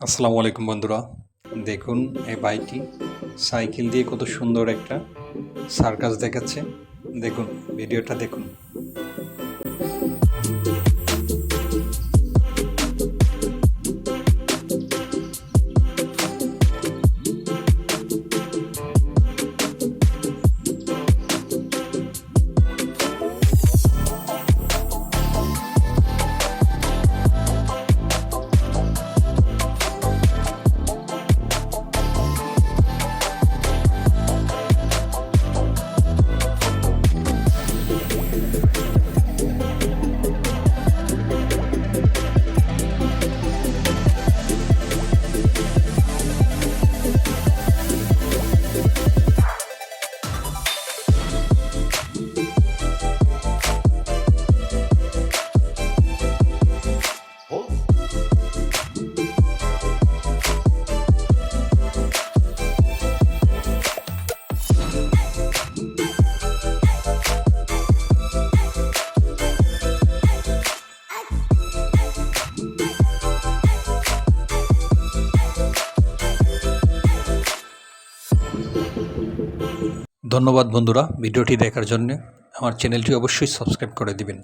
আসসালামু আলাইকুম বন্ধুরা। দেখুন এই বাইকটি। সাইকেল দিয়ে কত সুন্দর একটা সার্কাস দেখাচ্ছে। দেখুন, ভিডিওটা দেখুন। ধন্যবাদ বন্ধুরা ভিডিওটি দেখার জন্য। আমার চ্যানেলটি অবশ্যই সাবস্ক্রাইব করে দিবেন।